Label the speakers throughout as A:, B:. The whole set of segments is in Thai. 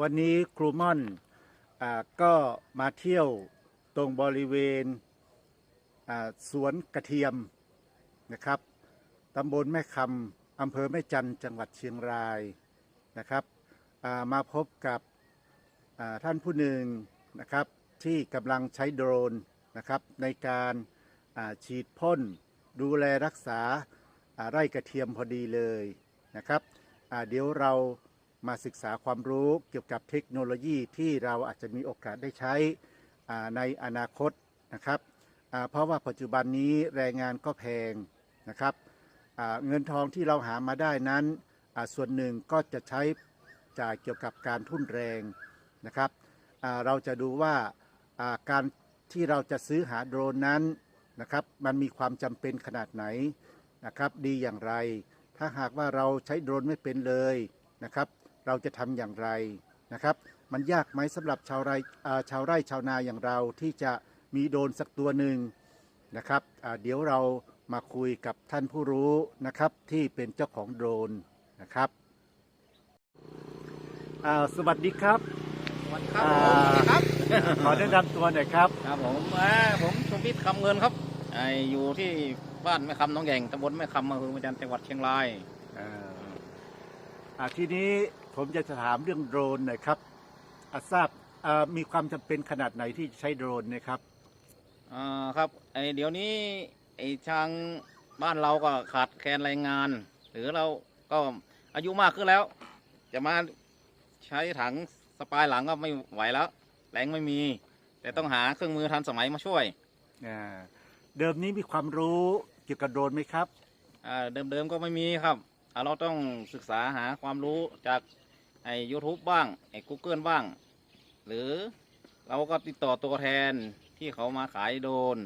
A: วันนี้ครูม่อนอก็มาเที่ยวตรงบริเวณสวนกระเทียมนะครับตำบลแม่คำอำเภอแม่จันจังหวัดเชียงรายนะครับมาพบกับท่านผู้หนึ่งนะครับที่กำลังใช้โดรนนะครับในการฉีดพ่นดูแลรักษาไร่กระเทียมพอดีเลยนะครับเดี๋ยวเรา มาศึกษาความรู้เกี่ยวกับเทคโนโลยีที่เราอาจจะมีโอกาสได้ใช้ในอนาคตนะครับเพราะว่าปัจจุบันนี้แรงงานก็แพงนะครับเงินทองที่เราหามาได้นั้นส่วนหนึ่งก็จะใช้จ่ายเกี่ยวกับการทุ่นแรงนะครับเราจะดูว่าการที่เราจะซื้อหาโดรนนั้นนะครับมันมีความจำเป็นขนาดไหนนะครับดีอย่างไร ถ้าหากว่าเราใช้โดรนไม่เป็นเลยนะครับ เราจะทำอย่างไรนะครับ มันยากไหมสำหรับชาวไร่อ่าชาวไร่ชาวนาอย่างเราที่จะมีโดรนสักตัวหนึ่งนะครับอ่าเดี๋ยวเรามาคุยกับท่านผู้รู้นะครับที่เป็นเจ้าของโดรนนะครับอ่าสวัสดีครับ
B: วันครับ
A: อ่า
B: ผมครับ
A: ขอแนะนำตัวหน่อยครับ
B: ครับผมอ่าผมชมพิษคำเงินครับไออยู่ที่บ้านแม่คำหน้องแยงตำบลแม่คำอำเภอแม่จันทร์จังหวัดเชียงราย
A: อ่าอ่าทีนี้ ผมจะถามเรื่องโดรนหน่อยครับอาทราบอ่ามีความจำเป็นขนาดไหนที่จะใช้โดรนนะครับ
B: อ่าครับไอเดี๋ยวนี้ไอทางบ้านเราก็ขาดแคลนแรงงาน หรือเราก็อายุมากขึ้นแล้ว จะมาใช้ถังสปายหลังก็ไม่ไหวแล้ว แรงไม่มี แต่ต้องหาเครื่องมือทันสมัยมาช่วย
A: อ่าเดิมนี้มีความรู้เกี่ยวกับโดรนไหมครับ
B: อ่าเดิมๆก็ไม่มีครับอ่า เราต้องศึกษาหาความรู้จากไอ้ YouTube บ้างไอ้ Google บ้าง หรือเราก็ติดต่อตัวแทนที่เขามาขายโดรน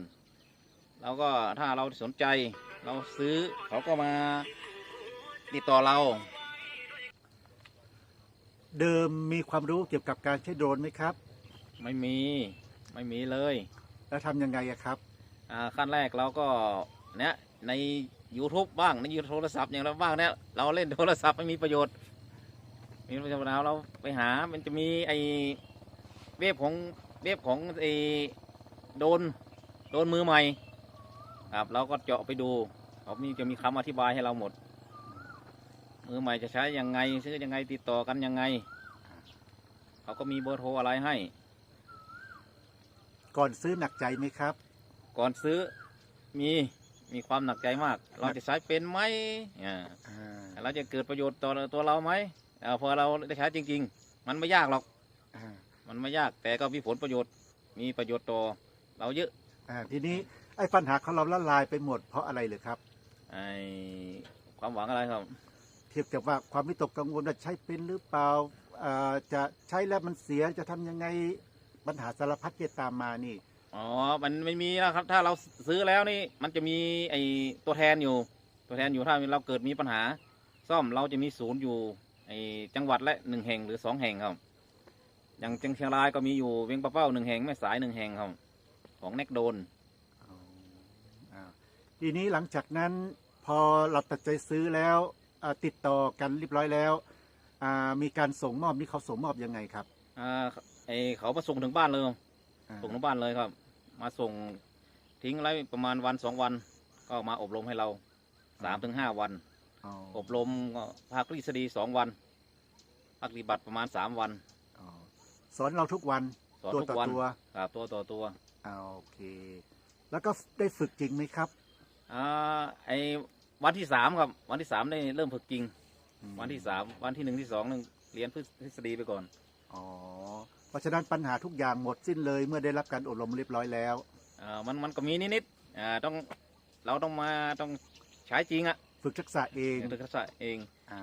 B: เราก็ถ้าเราสนใจเราซื้อเขาก็มาติดต่อเรา
A: เดิมมีความรู้เกี่ยวกับการใช้โดรนไหมครับ
B: ไม่มีไม่มีเลย
A: แล้วทำยังไงอะครับ
B: อ่าขั้นแรกเราก็เนี่ยใน YouTube บ้างในยูโทรศัพท์อย่างเราบ้างเนี่ยเราเล่นโทรศัพท์ไม่มีประโยชน์มีประโยชน์แล้วเราไปหามันจะมีไอเว็บของเว็บของไอโดนโดนมือใหม่ครับเราก็เจาะไปดูเขามีจะมีคำอธิบายให้เราหมด มือใหม่จะใช้ยังไงซื้อยังไงติดต่อกันยังไงเขาก็มีเบอร์โทรอะไรให้
A: ก่อนซื้อหนักใจไหมครับ
B: ก่อนซื้อมี มีความหนักใจมาก เราจะใช้เป็นไหมอ่า
A: อ่า
B: เราจะเกิดประโยชน์ต่อตัวเราไหมเอ่อพอเราได้ใช้จริง ๆ มันไม่ยากหรอก
A: อ่า
B: มันไม่ยากแต่ก็มีผลประโยชน์ มีประโยชน์ต่อเราเยอะ
A: อ่าทีนี้ไอ้ปัญหาของเราละลายไปหมดเพราะอะไรเลยครับ
B: ไอความหวังอะไรครับ
A: เทียบกับว่าความวิตกกังวลว่าใช้เป็นหรือเปล่าอ่าจะใช้แล้วมันเสียจะทำยังไงปัญหาสารพัดที่ตามมานี่
B: อ๋อ มันไม่มีแล้วครับ ถ้าเราซื้อแล้วนี่ มันจะมีไอตัวแทนอยู่ ตัวแทนอยู่ถ้าเราเกิดมีปัญหา ซ่อมเราจะมีศูนย์อยู่ไอจังหวัดละหนึ่งแห่งหรือสองแห่งครับ อย่างจังเชียงรายก็มีอยู่เวียงปะเป้าหนึ่งแห่งแม่สายหนึ่งแห่งครับ ของเน็กโดน
A: อ่าทีนี้หลังจากนั้นพอเราตัดใจซื้อแล้วอ่าติดต่อกันเรียบร้อยแล้วอ่ามีการส่งมอบนี่เขาส่งมอบยังไงครับ
B: อ่าไอเขามาส่งถึงบ้านเลย
A: อ่า
B: ส่งถึงบ้านเลยครับ มาส่งทิ้งไว้ประมาณวันสองวัน ก็มาอบรมให้เราสามถึงห้าวัน
A: อ๋อ
B: อบรมก็ภาคทฤษฎีสองวันภาคปฏิบัติประมาณสามวัน
A: อ๋อสอนเราทุกวัน
B: สอน
A: ตัว
B: ทุก
A: ต่อ
B: วัน
A: ตัว
B: ครับตัวต่อตัว
A: อ่าโอเค แล้วก็ได้ฝึกจริงไหมครับ
B: อ่าไอวันที่สามครับ วันที่สามได้เริ่มฝึกจริง
A: อืม
B: วันที่สามวันที่หนึ่งที่สองนึงเรียนทฤษฎีไปก่อน
A: อ๋อเพ ราะฉะนั้นปัญหาทุกอย่างหมดสิ้นเลยเมื่อได้รับการอบรมเรียบร้อยแล้ว
B: อ่ามันมันก็มีนิดๆอ่าต้องเราต้องมาต้องใช้จริงอะ
A: ฝึกทักษะเอง
B: เรียนทักษะเอง
A: อ่า